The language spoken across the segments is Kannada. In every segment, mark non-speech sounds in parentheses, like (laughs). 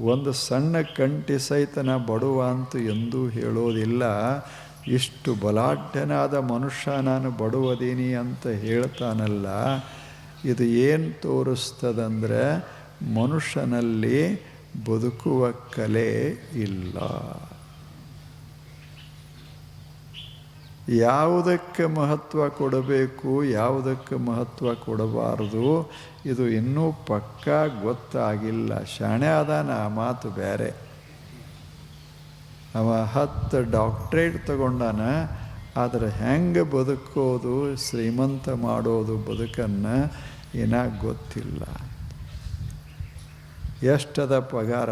ಒಂದು ಸಣ್ಣ ಕಂಟಿ ಸಹಿತನ ಬಡುವ ಅಂತ ಎಂದೂ ಹೇಳೋದಿಲ್ಲ. ಇಷ್ಟು ಬಲಾಢ್ಯನಾದ ಮನುಷ್ಯ ನಾನು ಬಡವದೀನಿ ಅಂತ ಹೇಳ್ತಾನಲ್ಲ. ಇದು ಏನು ತೋರಿಸ್ತದಂದರೆ ಮನುಷ್ಯನಲ್ಲಿ ಬದುಕುವ ಕಲೆ ಇಲ್ಲ. ಯಾವುದಕ್ಕೆ ಮಹತ್ವ ಕೊಡಬೇಕು, ಯಾವುದಕ್ಕೆ ಮಹತ್ವ ಕೊಡಬಾರದು, ಇದು ಇನ್ನೂ ಪಕ್ಕಾ ಗೊತ್ತಾಗಿಲ್ಲ. ಶಾಣೆ ಅದಾನ ಆ ಮಾತು ಬೇರೆ. ಅವ ಹತ್ತು ಡಾಕ್ಟ್ರೇಟ್ ತಗೊಂಡಾನ, ಆದರೆ ಹೆಂಗೆ ಬದುಕೋದು, ಶ್ರೀಮಂತ ಮಾಡೋದು ಬದುಕನ್ನು ಏನ ಗೊತ್ತಿಲ್ಲ. ಎಷ್ಟದ ಪಗಾರ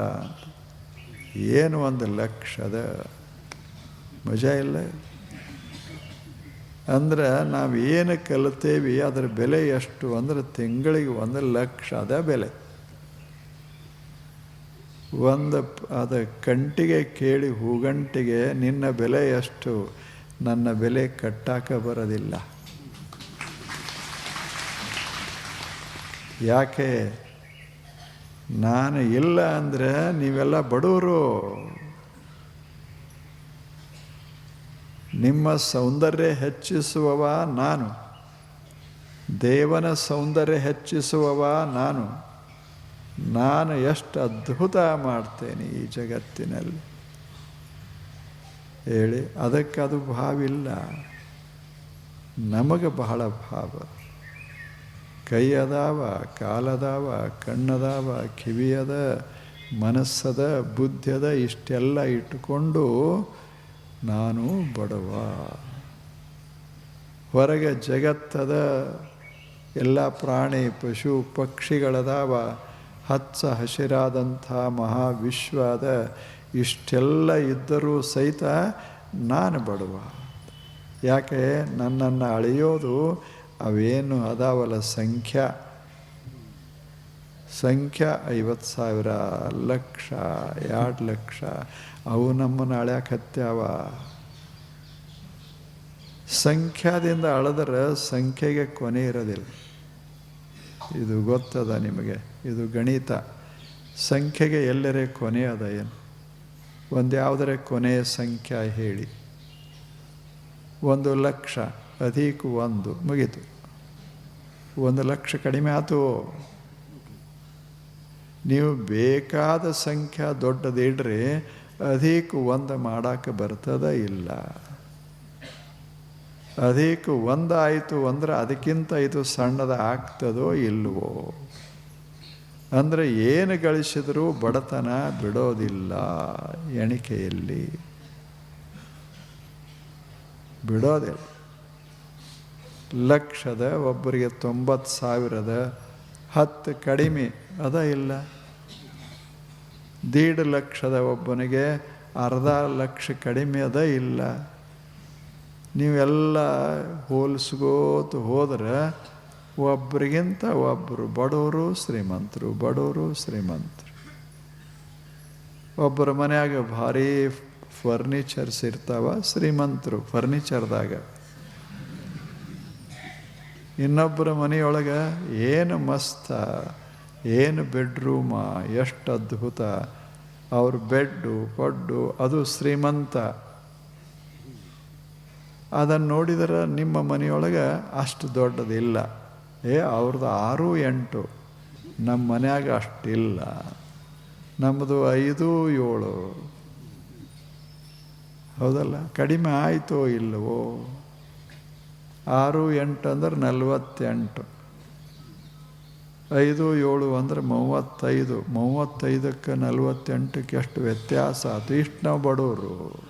ಏನು ಒಂದು ಲಕ್ಷದ ಮಜಾ ಇಲ್ಲ. ಅಂದ್ರೆ ನಾವು ಏನು ಕಲಿತೇವಿ, ಅದರ ಬೆಲೆ ಎಷ್ಟು? ಅಂದ್ರೆ ತಿಂಗಳಿಗೆ ಒಂದು ಲಕ್ಷ ಅದ ಬೆಲೆ. ಒಂದು ಅದು ಕಂಟಿಗೆ ಕೇಳಿ ಹೂಗಂಟಿಗೆ ನಿನ್ನ ಬೆಲೆ ಎಷ್ಟು? ನನ್ನ ಬೆಲೆ ಕಟ್ಟಾಕ ಬರೋದಿಲ್ಲ. ಯಾಕೆ? ನಾನು ಇಲ್ಲ ಅಂದರೆ ನೀವೆಲ್ಲ ಬಡವರು ನಿಮ್ಮ ಸೌಂದರ್ಯ ಹೆಚ್ಚಿಸುವವ ನಾನು. ದೇವನ ಸೌಂದರ್ಯ ಹೆಚ್ಚಿಸುವವ ನಾನು. ನಾನು ಎಷ್ಟು ಅದ್ಭುತ ಮಾಡ್ತೇನೆ ಈ ಜಗತ್ತಿನಲ್ಲಿ. ಹೇಳಿ, ಅದಕ್ಕೆ ಅದು ಭಾವಿಲ್ಲ. ನಮಗೆ ಬಹಳ ಭಾವ. ಕೈ ಅದಾವ ಕಾಲದಾವ, ಕಣ್ಣದಾವ, ಕಿವಿಯದ, ಮನಸ್ಸದ, ಬುದ್ಧಿಯದ ಇಷ್ಟೆಲ್ಲ ಇಟ್ಟುಕೊಂಡು ನಾನು ಬಡವ. ಹೊರಗೆ ಜಗತ್ತದ ಎಲ್ಲ ಪ್ರಾಣಿ, ಪಶು, ಪಕ್ಷಿಗಳದಾವ. ಹಚ್ಚ ಹಸಿರಾದಂಥ ಮಹಾವಿಶ್ವದ ಇಷ್ಟೆಲ್ಲ ಇದ್ದರೂ ಸಹಿತ ನಾನು ಬಡವ. ಯಾಕೆ? ನನ್ನನ್ನು ಅಳೆಯೋದು ಅವೇನು ಅದಾವಲ್ಲ ಸಂಖ್ಯಾ. ಸಂಖ್ಯಾ ಐವತ್ತು ಸಾವಿರ, ಲಕ್ಷ, ಎರಡು ಲಕ್ಷ. ಅವು ನಮ್ಮನ್ನು ಅಳ್ಯಾಕತ್ಯಾವ ಸಂಖ್ಯಾದಿಂದ ಅಳದ್ರೆ ಸಂಖ್ಯೆಗೆ ಕೊನೆ ಇರೋದಿಲ್ಲ. ಇದು ಗೊತ್ತದ ನಿಮಗೆ? ಇದು ಗಣಿತ. ಸಂಖ್ಯೆಗೆ ಎಲ್ಲರೇ ಕೊನೆ ಅದ ಏನು? ಒಂದು ಯಾವುದರ ಕೊನೆಯ ಸಂಖ್ಯೆ ಹೇಳಿ. ಒಂದು ಲಕ್ಷ, ಅಧಿಕ ಒಂದು, ಮುಗೀತು. ಒಂದು ಲಕ್ಷ ಕಡಿಮೆ ಆತು. ನೀವು ಬೇಕಾದ ಸಂಖ್ಯೆ ದೊಡ್ಡದಿಡ್ರಿ ಅಧಿಕ ಒಂದು ಮಾಡೋಕ್ಕೆ ಬರ್ತದ ಇಲ್ಲ. ಅಧಿಕ ಒಂದಾಯಿತು ಅಂದ್ರೆ ಅದಕ್ಕಿಂತ ಇದು ಸಣ್ಣದ ಆಗ್ತದೋ ಇಲ್ವೋ? ಅಂದರೆ ಏನು ಗಳಿಸಿದರೂ ಬಡತನ ಬಿಡೋದಿಲ್ಲ ಎಣಿಕೆಯಲ್ಲಿ. ಬಿಡೋದಿಲ್ಲ. ಲಕ್ಷದ ಒಬ್ಬರಿಗೆ ತೊಂಬತ್ತು ಸಾವಿರದ ಹತ್ತು ಕಡಿಮೆ ಅದ ಇಲ್ಲ. ದೀಡ್ ಲಕ್ಷದ ಒಬ್ಬನಿಗೆ ಅರ್ಧ ಲಕ್ಷ ಕಡಿಮೆ ಅದ ಇಲ್ಲ. ನೀವೆಲ್ಲ ಹೋಲಿಸ್ಕೋತ ಹೋದ್ರೆ ಒಬ್ರಿಗಿಂತ ಒಬ್ಬರು ಬಡವರು ಶ್ರೀಮಂತರು ಬಡವರು ಶ್ರೀಮಂತರು. ಒಬ್ಬರ ಮನೆಯಾಗ ಭಾರಿ ಫರ್ನಿಚರ್ಸ್ ಇರ್ತಾವ, ಶ್ರೀಮಂತರು ಫರ್ನಿಚರ್ದಾಗ. ಇನ್ನೊಬ್ಬರ ಮನೆಯೊಳಗೆ ಏನು ಮಸ್ತ ಏನು ಬೆಡ್ರೂಮ, ಎಷ್ಟು ಅದ್ಭುತ. ಅವ್ರ ಬೆಡ್ಡು, ಪಡ್ಡು, ಅದು ಶ್ರೀಮಂತ. ಅದನ್ನು ನೋಡಿದರೆ ನಿಮ್ಮ ಮನೆಯೊಳಗೆ ಅಷ್ಟು ದೊಡ್ಡದಿಲ್ಲ. ಏ ಅವ್ರದ್ದು ಆರು, ಎಂಟು. ನಮ್ಮ ಮನೆಯಾಗ ಅಷ್ಟಿಲ್ಲ. ನಮ್ಮದು ಐದು, ಏಳು. ಹೌದಲ್ಲ? ಕಡಿಮೆ ಆಯಿತೋ ಇಲ್ಲವೋ? ಆರು, ಎಂಟು ಅಂದ್ರೆ ನಲವತ್ತೆಂಟು. ಐದು, ಏಳು ಅಂದ್ರೆ ಮೂವತ್ತೈದು. ಮೂವತ್ತೈದಕ್ಕೆ ನಲವತ್ತೆಂಟಕ್ಕೆ ಎಷ್ಟು ವ್ಯತ್ಯಾಸ? ಆಯ್ತು ಇಷ್ಟು ನಾವು ಬಡವರು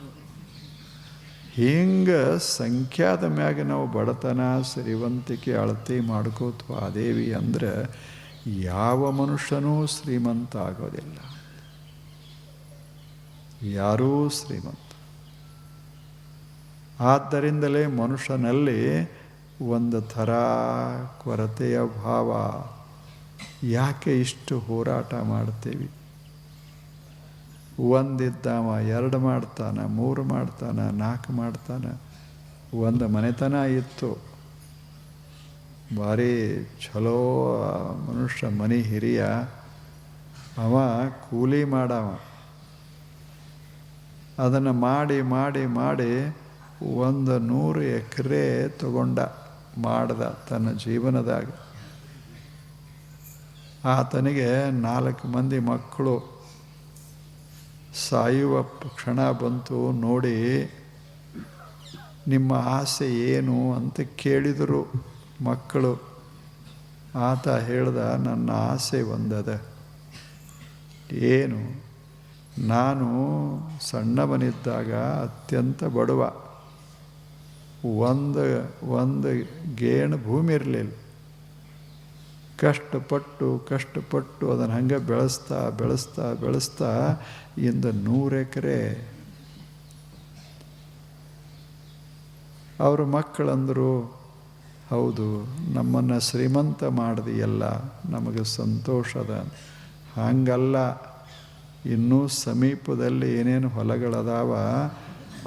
ಹಿಂಗೆ ಸಂಖ್ಯಾದ ಮ್ಯಾಗೆ ನಾವು ಬಡತನ ಶ್ರೀವಂತಿಕೆ ಅಳತೆ ಮಾಡ್ಕೋತ್ವ ದೇವಿ ಅಂದ್ರೆ ಯಾವ ಮನುಷ್ಯನೂ ಶ್ರೀಮಂತ ಆಗೋದಿಲ್ಲ. ಯಾರೂ ಶ್ರೀಮಂತ. ಆದ್ದರಿಂದಲೇ ಮನುಷ್ಯನಲ್ಲಿ ಒಂದು ಥರ ಕೊರತೆಯ ಭಾವ. ಯಾಕೆ ಇಷ್ಟು ಹೋರಾಟ ಮಾಡ್ತೀವಿ? ಒಂದಿದ್ದಾವ ಎರಡು ಮಾಡ್ತಾನೆ, ಮೂರು ಮಾಡ್ತಾನೆ, ನಾಲ್ಕು ಮಾಡ್ತಾನೆ, ಒಂದು ಮನೆತನ ಇತ್ತು. ಭಾರಿ ಚಲೋ ಮನುಷ್ಯ ಮನೆ ಹಿರಿಯ, ಅವ ಕೂಲಿ ಮಾಡವ. ಅದನ್ನು ಮಾಡಿ ಮಾಡಿ ಮಾಡಿ ಒಂದು ನೂರು ಎಕರೆ ತಗೊಂಡ, ಮಾಡ್ದ ತನ್ನ ಜೀವನದಾಗ. ಆತನಿಗೆ ನಾಲ್ಕು ಮಂದಿ ಮಕ್ಕಳು ಸಾಯುವ ಕ್ಷಣ ಬಂತು ನೋಡಿ, ನಿಮ್ಮ ಆಸೆ ಏನು? ಅಂತ ಕೇಳಿದರು ಮಕ್ಕಳು. ಆತ ಹೇಳ್ದ, ನನ್ನ ಆಸೆ ಒಂದದ. ಏನು? ನಾನು ಸಣ್ಣವನಿದ್ದಾಗ ಅತ್ಯಂತ ಬಡವ. ಒಂದು ಒಂದು ಗೇಣು ಭೂಮಿ ಇರಲಿಲ್ಲ. ಕಷ್ಟಪಟ್ಟು ಕಷ್ಟಪಟ್ಟು ಅದನ್ನು ಹಂಗೆ ಬೆಳೆಸ್ತಾ ಬೆಳೆಸ್ತಾ ಬೆಳೆಸ್ತಾ ಇಂದ ನೂರು ಎಕರೆ ಅವ್ರ ಮಕ್ಕಳಂದರು ಹೌದು, ನಮ್ಮನ್ನು ಶ್ರೀಮಂತ ಮಾಡಿದೆಯಲ್ಲ ನಮಗೆ ಸಂತೋಷದ ಹಂಗಲ್ಲ, ಇನ್ನೂ ಸಮೀಪದಲ್ಲಿ ಏನೇನು ಹೊಲಗಳದಾವ,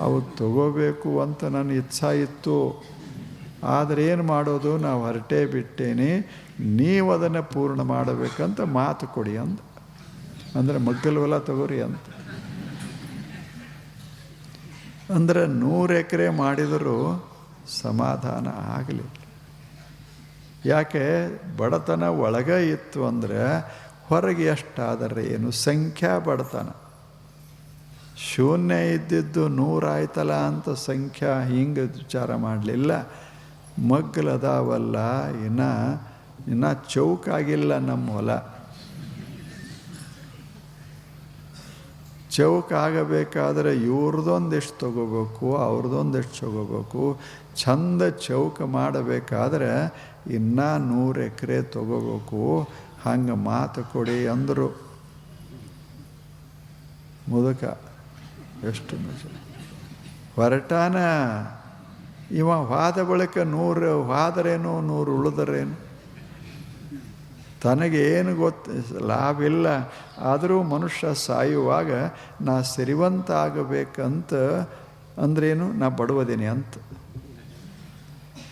ಅವು ತಗೋಬೇಕು ಅಂತ ನನ್ನ ಇಚ್ಛಾ ಇತ್ತು. ಆದರೆ ಏನು ಮಾಡೋದು? ನಾವು ಹೊರಟೇ ಬಿಟ್ಟೇನೆ, ನೀವು ಅದನ್ನು ಪೂರ್ಣ ಮಾಡಬೇಕಂತ ಮಾತು ಕೊಡಿ ಅಂತ ಅಂದರೆ ಹೊಲ ತಗೋರಿ ಅಂತ. ಅಂದರೆ ನೂರು ಎಕರೆ ಮಾಡಿದರೂ ಸಮಾಧಾನ ಆಗಲಿಲ್ಲ ಯಾಕೆ? ಬಡತನ ಒಳಗೆ ಇತ್ತು ಅಂದರೆ ಹೊರಗೆ ಎಷ್ಟಾದರೆ ಏನು? ಸಂಖ್ಯಾ ಬಡತನ. ಶೂನ್ಯ ಇದ್ದಿದ್ದು ನೂರಾಯ್ತಲ್ಲ ಅಂತ ಸಂಖ್ಯಾ ಹಿಂಗೆ ವಿಚಾರ ಮಾಡಲಿಲ್ಲ. ಮಗ್ಗಲದಾವಲ್ಲ ಇನ್ನು ಇನ್ನು ಚೌಕಾಗಿಲ್ಲ ನಮ್ಮ ಹೊಲ. ಚೌಕ ಆಗಬೇಕಾದ್ರೆ ಇವ್ರದ್ದೊಂದಿಷ್ಟು ತಗೋಬೇಕು, ಅವ್ರದ್ದೊಂದಿಷ್ಟು ತಗೋಬೇಕು. ಚಂದ ಚೌಕ ಮಾಡಬೇಕಾದ್ರೆ ಇನ್ನೂ ನೂರು ಎಕರೆ ತಗೋಬೇಕು. ಹಂಗೆ ಮಾತು ಕೊಡಿ ಅಂದರು. ಮುದುಕ, ಎಷ್ಟು ಹೊರಟಾನ ಇವ ವಾದ ಬಳಿಕ ನೂರು ವಾದರೇನು ನೂರು ಉಳಿದರೇನು? ತನಗೇನು ಗೊತ್ತು ಲಾಭ ಇಲ್ಲ ಆದರೂ ಮನುಷ್ಯ ಸಾಯುವಾಗ ನಾ ಸಿರಿವಂತ ಆಗಬೇಕಂತ ಅಂದ್ರೇನು? ನಾ ಬಡವದೀನಿ ಅಂತ.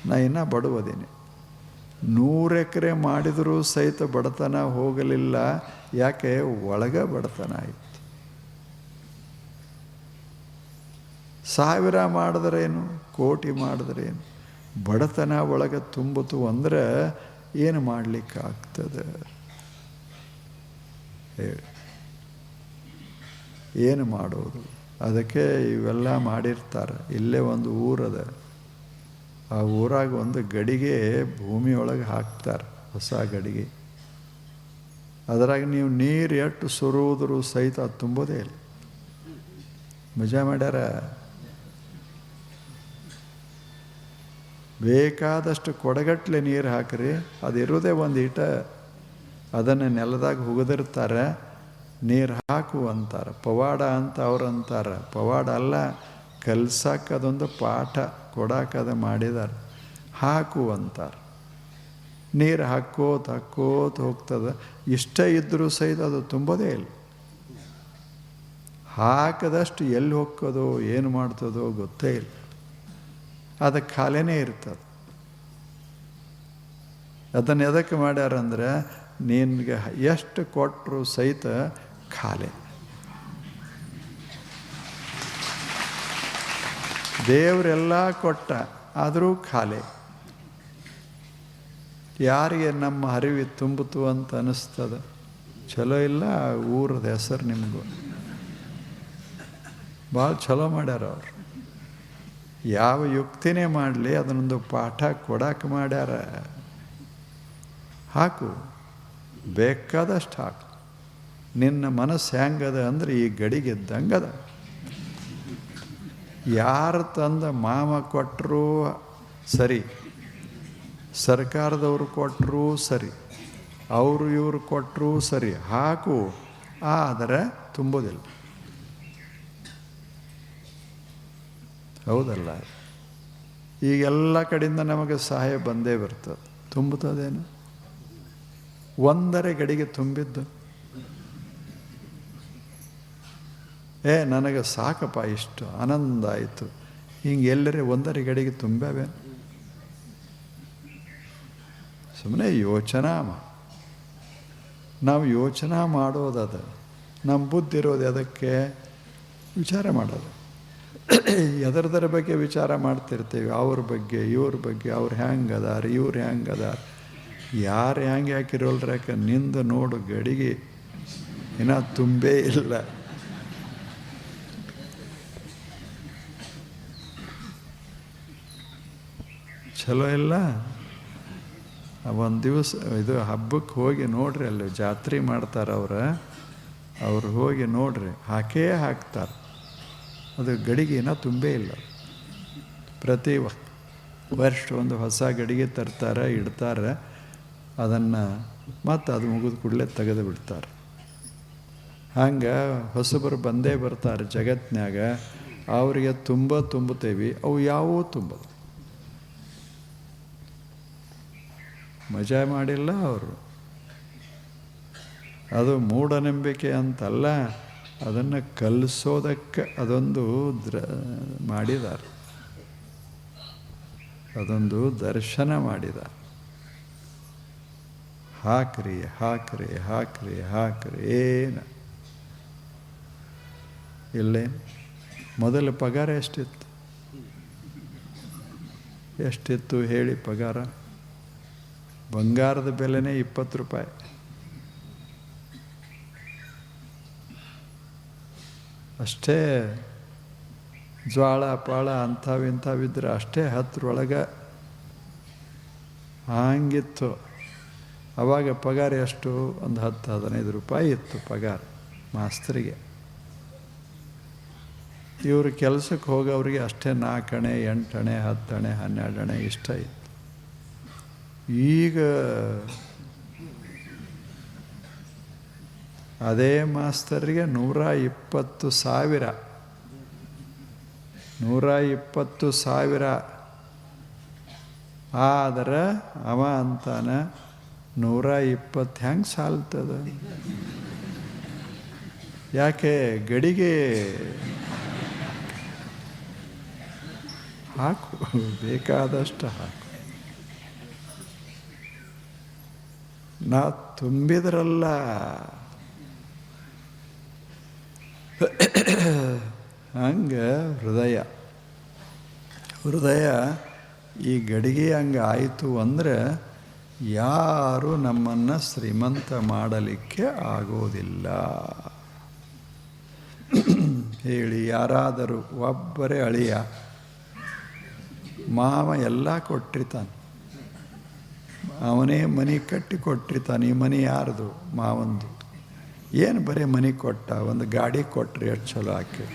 ನಾ ಇನ್ನೂ ಬಡವದೀನಿ. ನೂರು ಎಕರೆ ಮಾಡಿದರೂ ಸಹಿತ ಬಡತನ ಹೋಗಲಿಲ್ಲ. ಯಾಕೆ? ಒಳಗೆ ಬಡತನ ಆಯಿತು. ಸಾವಿರ ಮಾಡಿದ್ರೇನು, ಕೋಟಿ ಮಾಡಿದ್ರೇನು, ಬಡತನ ಒಳಗೆ ತುಂಬಿತು ಅಂದರೆ ಏನು ಮಾಡಲಿಕ್ಕಾಗ್ತದೆ? ಹೇಳಿ. ಏನು ಮಾಡೋದು? ಅದಕ್ಕೆ ಇವೆಲ್ಲ ಮಾಡಿರ್ತಾರೆ. ಇಲ್ಲೇ ಒಂದು ಊರದ. ಆ ಊರಾಗ ಒಂದು ಗಡಿಗೆ ಭೂಮಿಯೊಳಗೆ ಹಾಕ್ತಾರೆ, ಹೊಸ ಗಡಿಗೆ. ಅದರಾಗ ನೀವು ನೀರು ಎಷ್ಟು ಸುರುವುದ್ರು ಸಹಿತ ತುಂಬೋದೇ ಇಲ್ಲ. ಮಜಾ ಮಾಡ್ಯಾರ? ಬೇಕಾದಷ್ಟು ಕೊಡಗಟ್ಲೆ ನೀರು ಹಾಕ್ರಿ. ಅದಿರೋದೇ ಒಂದು ಹಿಟ. ಅದನ್ನು ನೆಲದಾಗ ಹುಗಿದಿರ್ತಾರೆ. ನೀರು ಹಾಕು ಅಂತಾರೆ. ಪವಾಡ ಅಂತ ಅವ್ರು ಅಂತಾರೆ. ಪವಾಡ ಅಲ್ಲ ಕಲ್ಸಕ್ಕೆ ಅದೊಂದು ಪಾಠ. ಕೊಡಕ್ಕೆ ಮಾಡಿದಾರೆ. ಹಾಕು ಅಂತಾರೆ. ನೀರು ಹಾಕೋತ ಹಾಕೋತ ಹೋಗ್ತದೆ. ಇಷ್ಟ ಇದ್ದರೂ ಸಹಿತ ಅದು ತುಂಬೋದೇ ಇಲ್ಲ. ಹಾಕದಷ್ಟು ಎಲ್ಲಿ ಹೋಗ್ತದೋ ಏನು ಮಾಡ್ತದೋ ಗೊತ್ತೇ ಇಲ್ಲ. ಅದಕ್ಕೆ ಖಾಲಿನೇ ಇರ್ತದೆ. ಅದನ್ನು ಎದಕ್ಕೆ ಮಾಡ್ಯಾರಂದ್ರೆ ನಿನಗೆ ಎಷ್ಟು ಕೊಟ್ಟರು ಸಹಿತ ಖಾಲಿ. ದೇವರೆಲ್ಲ ಕೊಟ್ಟ ಆದರೂ ಖಾಲಿ. ಯಾರಿಗೆ ನಮ್ಮ ಅರಿವಿ ತುಂಬಿತು ಅಂತ ಅನ್ನಿಸ್ತದ ಚಲೋ ಇಲ್ಲ ಊರದ ಹೆಸರು ನಿಮಗೂ ಭಾಳ ಚಲೋ ಮಾಡ್ಯಾರ ಅವ್ರು. ಯಾವ ಯುಕ್ತಿನೇ ಮಾಡಲಿ, ಅದನ್ನೊಂದು ಪಾಠ ಕೊಡಕ್ಕೆ ಮಾಡ್ಯಾರ. ಹಾಕು, ಬೇಕಾದಷ್ಟು ಹಾಕು. ನಿನ್ನ ಮನಸ್ಸು ಹೆಂಗದ ಅಂದ್ರೆ ಈ ಗಡಿಗೆದ್ದಂಗದ ಯಾರು ತಂದ ಮಾಮ ಕೊಟ್ಟರು ಸರಿ, ಸರ್ಕಾರದವರು ಕೊಟ್ಟರು ಸರಿ, ಅವರು ಇವರು ಕೊಟ್ಟರು ಸರಿ, ಹಾಕು. ಆದರೆ ತುಂಬೋದಿಲ್ಲ. ಹೌದಲ್ಲ? ಈಗೆಲ್ಲ ಕಡೆಯಿಂದ ನಮಗೆ ಸಹಾಯ ಬಂದೇ ಬರ್ತದೆ. ತುಂಬುತ್ತದೇನು? ಒಂದರೆ ಗಡಿಗೆ ತುಂಬಿದ್ದು. ಏ, ನನಗೆ ಸಾಕಪ್ಪ ಇಷ್ಟು ಆನಂದ ಆಯಿತು. ಹಿಂಗೆ ಎಲ್ಲರೇ ಒಂದರೆ ಗಡಿಗೆ ತುಂಬವೇನು ಸುಮ್ಮನೆ ಯೋಚನಾ ನಾವು ಯೋಚನೆ ಮಾಡೋದದ. ನಮ್ಮ ಬುದ್ಧಿ ಇರೋದು ಅದಕ್ಕೆ ವಿಚಾರ ಮಾಡೋದು. ಎದರದರ ಬಗ್ಗೆ ವಿಚಾರ ಮಾಡ್ತಿರ್ತೇವೆ, ಅವ್ರ ಬಗ್ಗೆ, ಇವ್ರ ಬಗ್ಗೆ, ಅವ್ರು ಹ್ಯಾಂಗೆ ಅದಾರ ಇವ್ರು ಹ್ಯಾಂಗೆ ಅದಾರ ಯಾರು ಹೆಂಗೆ ಯಾಕೆ? ನಿಂದ ನೋಡು ಗಡಿಗೆ. ಇನ್ನ ತುಂಬೇ ಇಲ್ಲ. ಚಲೋ ಇಲ್ಲ? ಒಂದು ದಿವಸ ಇದು ಹಬ್ಬಕ್ಕೆ ಹೋಗಿ ನೋಡ್ರಿ ಅಲ್ಲಿ ಜಾತ್ರೆ ಮಾಡ್ತಾರೆ ಅವ್ರ. ಅವ್ರು ಹೋಗಿ ನೋಡ್ರಿ. ಹಾಕೇ ಹಾಕ್ತಾರೆ. ಅದು ಗಡಿಗೆನ ತುಂಬೇ ಇಲ್ಲ. ಪ್ರತಿ ವರ್ಷ ಒಂದು ಹೊಸ ಗಡಿಗೆ ತರ್ತಾರೆ, ಇಡ್ತಾರೆ, ಅದನ್ನು ಮತ್ತು ಅದು ಮುಗಿದ ಕೂಡಲೇ ತೆಗೆದು ಬಿಡ್ತಾರೆ. ಹಂಗೆ ಹೊಸಬರು ಬಂದೇ ಬರ್ತಾರೆ ಜಗತ್ತಿನಾಗ ಅವರಿಗೆ ತುಂಬ ತುಂಬುತ್ತೇವೆ, ಅವು ಯಾವೂ ತುಂಬದು ಮಜಾ ಮಾಡಿಲ್ಲ ಅವರು. ಅದು ಮೂಢನಂಬಿಕೆ ಅಂತಲ್ಲ ಅದನ್ನು ಕಲಿಸೋದಕ್ಕೆ ಅದೊಂದು ದ್ರ ಮಾಡಿದ್ದಾರೆ ಅದೊಂದು ದರ್ಶನ ಮಾಡಿದ ಹಾಕ್ರಿ ಹಾಕ್ರಿ ಹಾಕ್ರಿ ಹಾಕ್ರಿ, ಏನು. ಇಲ್ಲೇ ಮೊದಲು ಪಗಾರ ಎಷ್ಟಿತ್ತು? ಎಷ್ಟಿತ್ತು ಹೇಳಿ ಪಗಾರ? ಬಂಗಾರದ ಬೆಲೆನೇ ಇಪ್ಪತ್ತು ರೂಪಾಯಿ. ಅಷ್ಟೇ ಜ್ವಾಳ, ಪಾಳ ಅಂಥವು ಇಂಥವಿದ್ರೆ ಅಷ್ಟೇ ಹತ್ತರೊಳಗೆ ಹಂಗಿತ್ತು. ಅವಾಗ ಪಗಾರ ಎಷ್ಟು? ಒಂದು ಹತ್ತು, ಹದಿನೈದು ರೂಪಾಯಿ ಇತ್ತು ಪಗಾರ ಮಾಸ್ತರಿಗೆ. ಇವರು ಕೆಲಸಕ್ಕೆ ಹೋಗೋರಿಗೆ ಅಷ್ಟೇ ನಾಲ್ಕಣೆ ಎಂಟಣೆ, ಹತ್ತಣೆ, ಹನ್ನೆರಡಣೆ ಇಷ್ಟ ಇತ್ತು. ಈಗ ಅದೇ ಮಾಸ್ತರಿಗೆ ನೂರ ಇಪ್ಪತ್ತು ಸಾವಿರ. ನೂರ ಇಪ್ಪತ್ತು ಸಾವಿರ. ಆದರೆ ಅವ ಅಂತಾನ, ನೂರ ಇಪ್ಪತ್ತು ಹೆಂಗೆ ಸಾಲ್ತದ? ಯಾಕೆ ಗಡಿಗೆ? ಹಾಕು, ಬೇಕಾದಷ್ಟು ಹಾಕು. ನಾ ತುಂಬಿದ್ರಲ್ಲ. (coughs) ಹಂಗೆ ಹೃದಯ. ಹೃದಯ ಈ ಗಡಿಗೆ ಹಂಗೆ ಆಯಿತು ಅಂದರೆ ಯಾರು ನಮ್ಮನ್ನು ಶ್ರೀಮಂತ ಮಾಡಲಿಕ್ಕೆ ಆಗೋದಿಲ್ಲ. (coughs) ಹೇಳಿ ಯಾರಾದರೂ ಒಬ್ಬರೇ ಅಳಿಯ. ಮಾವ ಎಲ್ಲ ಕೊಟ್ಟಿರ್ತಾನೆ. ಅವನೇ ಮನೆ ಕಟ್ಟಿ ಕೊಟ್ಟಿರ್ತಾನೆ ಈ ಮನೆ ಯಾರ್ದು? ಮಾವಂದು. ಏನು ಬರೀ ಮನೆ ಕೊಟ್ಟ, ಒಂದು ಗಾಡಿ ಕೊಟ್ರಿ ಎಷ್ಟು ಚಲೋ ಹಾಕಿ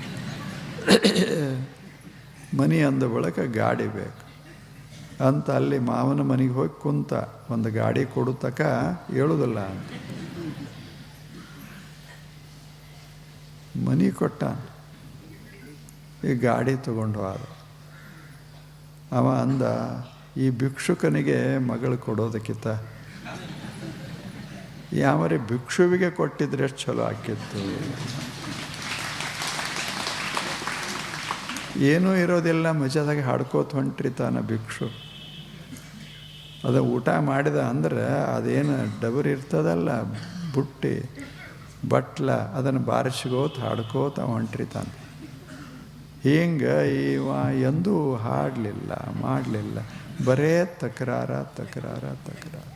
ಮನೆ ಅಂದ ಬಳಿಕ ಗಾಡಿ ಬೇಕು. ಅಂತ ಅಲ್ಲಿ ಮಾವನ ಮನೆಗೆ ಹೋಗಿ ಕುಂತ, ಒಂದು ಗಾಡಿ ಕೊಡು ತಕ ಹೇಳುದಿಲ್ಲ ಅಂತ. ಮನೆ ಕೊಟ್ಟ. ಈ ಗಾಡಿ ತಗೊಂಡು ಹೋದ. ಅವ ಅಂದ, ಈ ಭಿಕ್ಷುಕನಿಗೆ ಮಗಳು ಕೊಡೋದಕ್ಕಿಂತ ಯಾವರೇ ಭಿಕ್ಷುವಿಗೆ ಕೊಟ್ಟಿದ್ರೆ ಎಷ್ಟು ಚಲೋ ಆಕಿತ್ತು ಏನೂ ಇರೋದಿಲ್ಲ, ಮಜದಾಗ ಹಾಡ್ಕೋತ ಹೊಂಟ್ರಿ ತಾನ ಭಿಕ್ಷು. ಅದು ಊಟ ಮಾಡಿದ ಅಂದ್ರೆ ಅದೇನು ಡಬರ್ ಇರ್ತದಲ್ಲ, ಬುಟ್ಟಿ, ಬಟ್ಲ, ಅದನ್ನು ಬಾರಿಸ್ಕೋತ ಹಾಡ್ಕೋತ ಹೊಂಟ್ರಿ ತಾನೆ. ಹಿಂಗೆ ಇವ ಎಂದೂ ಹಾಡಲಿಲ್ಲ, ಮಾಡಲಿಲ್ಲ. ಬರೇ ತಕರಾರ ತಕರಾರ ತಕರಾರ.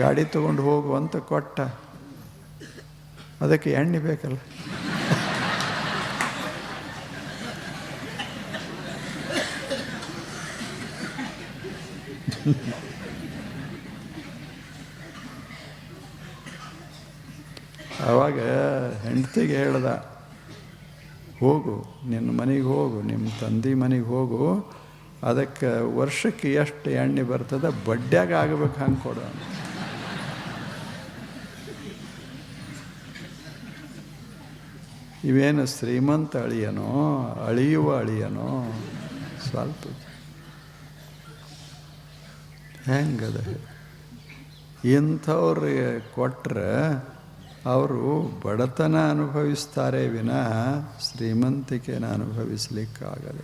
ಗಾಡಿ ತೊಗೊಂಡು ಹೋಗುವಂತ ಕೊಟ್ಟ. ಅದಕ್ಕೆ ಎಣ್ಣೆ ಬೇಕಲ್ಲ. ಆವಾಗ ಹೆಂಡತಿಗೆ ಹೇಳ್ದ, ಹೋಗು, ನಿನ್ನ ಮನೆಗೆ ಹೋಗು ನಿಮ್ಮ ತಂದೆ ಮನೆಗೆ ಹೋಗು, ಅದಕ್ಕೆ ವರ್ಷಕ್ಕೆ ಎಷ್ಟು ಎಣ್ಣೆ ಬರ್ತದೆ, ಬಡ್ಡ್ಯಾಗ ಆಗ್ಬೇಕು ಹಂಗೆ ಕೊಡು ಇವೇನು ಶ್ರೀಮಂತ ಅಳಿಯನೋ, ಅಳಿಯುವ ಅಳಿಯನೋ, ಸ್ವಲ್ಪ ಹೆಂಗದ? ಇಂಥವ್ರಿಗೆ ಕೊಟ್ಟರೆ ಅವರು ಬಡತನ ಅನುಭವಿಸ್ತಾರೆ ವಿನಃ ಶ್ರೀಮಂತಿಕೆನ ಅನುಭವಿಸ್ಲಿಕ್ಕಾಗಲ್ಲ.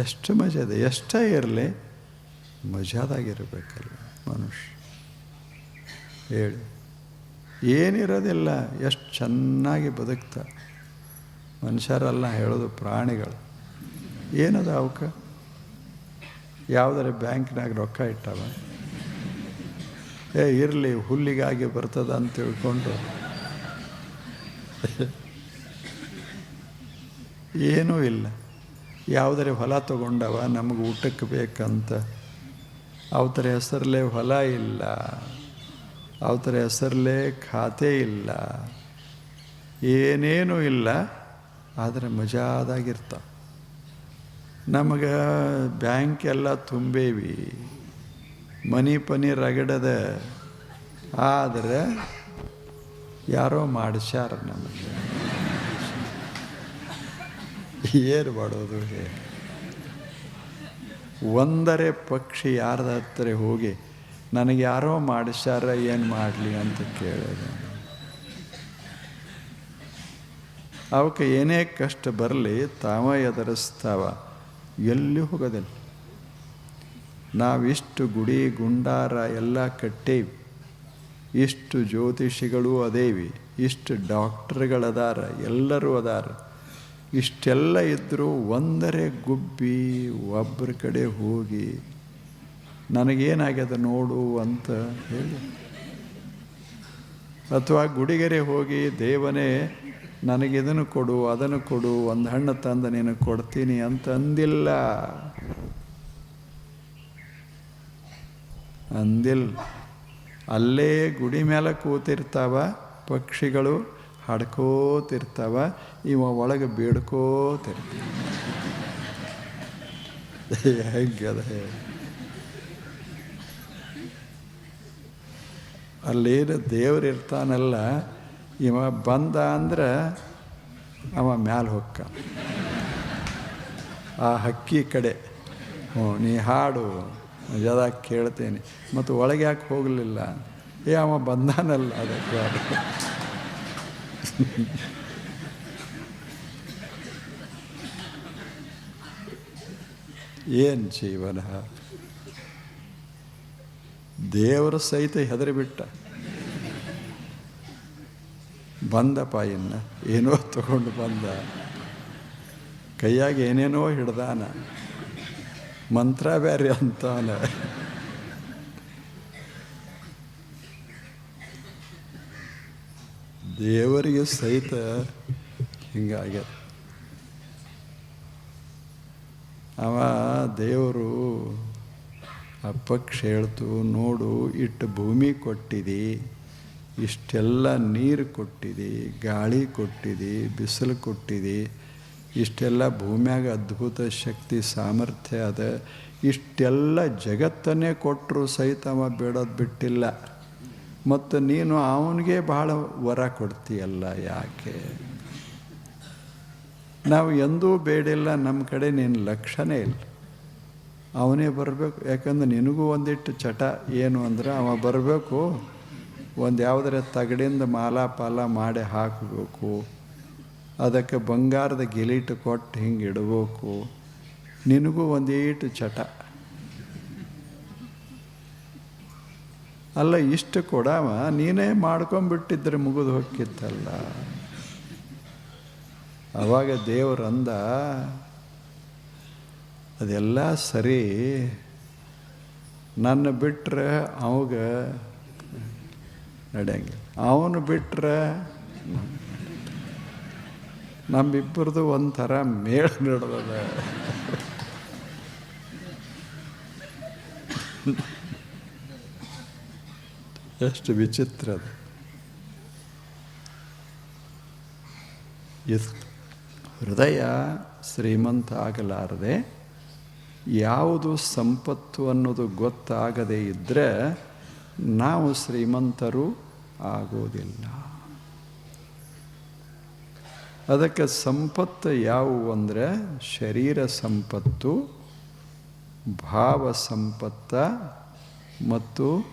ಎಷ್ಟು ಮಜಾ ಇದೆ ಎಷ್ಟೇ ಇರಲಿ ಮಜಾದಾಗಿರಬೇಕಲ್ಲ ಮನುಷ್ಯ. ಹೇಳಿ. ಏನಿರೋದಿಲ್ಲ, ಎಷ್ಟು ಚೆನ್ನಾಗಿ ಬದುಕ್ತ. ಮನುಷ್ಯರಲ್ಲ ಹೇಳೋದು ಪ್ರಾಣಿಗಳು. ಏನದ ಅವಕ್ಕೆ ಯಾವುದರ ಬ್ಯಾಂಕ್ನಾಗ ರೊಕ್ಕ ಇಟ್ಟವ? ಏ, ಇರಲಿ, ಹುಲ್ಲಿಗಾಗಿ ಬರ್ತದ ಅಂತ ತಿಳ್ಕೊಂಡು ಏನೂ ಇಲ್ಲ. ಯಾವುದರೆ ಹೊಲ ತಗೊಂಡವ, ನಮಗೆ ಊಟಕ್ಕೆ ಬೇಕಂತ. ಅವತರ ಹೆಸರಲ್ಲೇ ಹೊಲ ಇಲ್ಲ. ಅವತರ ಹೆಸರಲ್ಲೇ ಖಾತೆ ಇಲ್ಲ. ಏನೇನೂ ಇಲ್ಲ, ಆದರೆ ಮಜಾದಾಗಿರ್ತ. ನಮಗೆ ಬ್ಯಾಂಕ್ ಎಲ್ಲ ತುಂಬೇವಿ. ಮನಿ ಪನಿ ರಗಡದ. ಆದರೆ ಯಾರೋ ಮಾಡಿಸ್ಯಾರ ನಮಗೆ. ಏನು ಮಾಡೋದು ಒಂದರೆ ಪಕ್ಷಿ ಯಾರದ ಹತ್ರ ಹೋಗಿ ನನಗೆ ಯಾರೋ ಮಾಡಿಸ್ಯಾರ, ಏನು ಮಾಡಲಿ ಅಂತ ಕೇಳಿದೆ. ಅವಕ್ಕೆ ಏನೇ ಕಷ್ಟ ಬರಲಿ, ತಾವ ಎದುರಿಸ್ತಾವ. ಎಲ್ಲಿ ಹೋಗೋದಿಲ್ಲ. ನಾವಿಷ್ಟು ಗುಡಿ, ಗುಂಡಾರ ಎಲ್ಲ ಕಟ್ಟೇವಿ. ಇಷ್ಟು ಜ್ಯೋತಿಷಿಗಳು ಅದೇವಿ. ಇಷ್ಟು ಡಾಕ್ಟ್ರುಗಳದಾರ ಎಲ್ಲರೂ ಅದಾರ. ಇಷ್ಟೆಲ್ಲ ಇದ್ದರೂ ಒಂದರೆ ಗುಬ್ಬಿ ಒಬ್ಬರ ಕಡೆ ಹೋಗಿ ನನಗೇನಾಗ್ಯದ ನೋಡು ಅಂತ ಹೇಳಿ. ಅಥವಾ ಗುಡಿಗೆರೆ ಹೋಗಿ ದೇವನೇ ನನಗಿದನ್ನು ಕೊಡು, ಅದನ್ನು ಕೊಡು, ಒಂದು ಹಣ್ಣು ತಂದು ನೀನು ಕೊಡ್ತೀನಿ ಅಂತ ಅಂದಿಲ್ಲ. ಅಂದಿಲ್ಲ. ಅಲ್ಲೇ ಗುಡಿ ಮೇಲೆ ಕೂತಿರ್ತಾವ, ಪಕ್ಷಿಗಳು ಹಾಡ್ಕೋತಿರ್ತಾವ, ಇವ ಒಳಗೆ ಬೇಡ್ಕೋತಿರ್ತಾವ. (laughs) ಹೆಂಗದ ಅಲ್ಲೇನು ದೇವ್ರು ಇರ್ತಾನಲ್ಲ, ಇವ ಬಂದ ಅಂದ್ರೆ ಅವ ಮ್ಯಾಲ ಹೊಕ್ಕ. ಆ ಹಕ್ಕಿ ಕಡೆ, ಹ್ಞೂ, ನೀ ಹಾಡು ಜದ ಕೇಳ್ತೇನೆ. ಮತ್ತು ಒಳಗೆ ಯಾಕೆ ಹೋಗಲಿಲ್ಲ? ಏ, ಅವ ಬಂದಾನಲ್ಲ ಅದಕ್ಕೆ. ಏನು ಜೀವನ? ದೇವರ ಸಹಿತ ಹೆದರಿಬಿಟ್ಟ. ಬಂದಪ್ಪ ಇನ್ನು ಏನೋ ತಗೊಂಡು ಬಂದ. ಕೈಯಾಗಿ ಏನೇನೋ ಹಿಡ್ದಾನ. ಮಂತ್ರ ಬೇರೆ ಅಂತಾನ. ದೇವರಿಗೆ ಸಹಿತ ಹಿಂಗಾಗ್ಯದ ಅವ ದೇವರು ಆ ಹೇಳ್ತು ನೋಡು, ಇಟ್ಟು ಭೂಮಿ ಕೊಟ್ಟಿದಿ. ಇಷ್ಟೆಲ್ಲ ನೀರು ಕೊಟ್ಟಿದೆ, ಗಾಳಿ ಕೊಟ್ಟಿದೆ, ಬಿಸಿಲು ಕೊಟ್ಟಿದೆ, ಇಷ್ಟೆಲ್ಲ ಭೂಮ್ಯಾಗ ಅದ್ಭುತ ಶಕ್ತಿ, ಸಾಮರ್ಥ್ಯ ಅದ. ಇಷ್ಟೆಲ್ಲ ಜಗತ್ತನ್ನೇ ಕೊಟ್ಟರು ಸಹಿತ ಅವ ಬೇಡೋದು ಬಿಟ್ಟಿಲ್ಲ. ಮತ್ತು ನೀನು ಅವನಿಗೆ ಬಹಳ ವರ ಕೊಡ್ತೀಯಲ್ಲ ಯಾಕೆ? ನಾವು ಎಂದೂ ಬೇಡಿಲ್ಲ, ನಮ್ಮ ಕಡೆ ನಿನ್ನ ಲಕ್ಷಣೇ ಇಲ್ಲ. ಅವನೇ ಬರಬೇಕು, ಯಾಕಂದ್ರೆ ನಿನಗೂ ಒಂದಿಟ್ಟು ಚಟ, ಏನು ಅಂದ್ರೆ ಅವ ಬರಬೇಕು. ಒಂದು ಯಾವುದರ ತಗಡಿಂದ ಮಾಲ ಪಾಲ ಮಾಡಿ ಹಾಕಬೇಕು. ಅದಕ್ಕೆ ಬಂಗಾರದ ಗಿಲೀಟು ಕೊಟ್ಟು ಹಿಂಗೆ ಇಡಬೇಕು. ನಿನಗೂ ಒಂದೇಟು ಚಟ. ಅಲ್ಲ, ಇಷ್ಟು ಕೊಡವ? ನೀನೇ ಮಾಡ್ಕೊಂಬಿಟ್ಟಿದ್ರೆ ಮುಗಿದು ಹೋಗಿತ್ತಲ್ಲ ಅವಾಗ ದೇವರಂದ ಅದೆಲ್ಲ ಸರಿ. ನನ್ನ ಬಿಟ್ಟರೆ ಅವಾಗ ನಡೆಯಂಗಿಲ್ಲ ಅವನು ಬಿಟ್ಟರೆ ನಮ್ಮಿಬ್ಬರದು ಒಂಥರ ಮೇಳ ನಡೆದದ. ಎಷ್ಟು ವಿಚಿತ್ರ ಅದು. ಹೃದಯ ಶ್ರೀಮಂತ ಆಗಲಾರದೆ, ಯಾವುದು ಸಂಪತ್ತು ಅನ್ನೋದು ಗೊತ್ತಾಗದೇ ಇದ್ದರೆ ನಾವು ಶ್ರೀಮಂತರು ಆಗೋದಿಲ್ಲ. ಅದಕ್ಕೆ ಸಂಪತ್ತು ಯಾವುವು ಅಂದರೆ ಶರೀರ ಸಂಪತ್ತು, ಭಾವ ಸಂಪತ್ತ ಮತ್ತು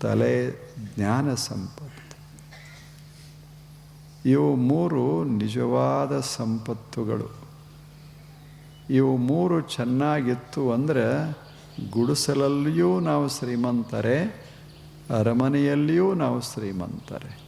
ತಲೆ ಜ್ಞಾನ ಸಂಪತ್ತು. ಇವು ಮೂರು ನಿಜವಾದ ಸಂಪತ್ತುಗಳು. ಇವು ಮೂರು ಚೆನ್ನಾಗಿತ್ತು ಅಂದರೆ ಗುಡಿಸಲಲ್ಲಿಯೂ ನಾವು ಶ್ರೀಮಂತರೇ ಅರಮನೆಯಲ್ಲಿಯೂ ನಾವು ಶ್ರೀಮಂತರೇ.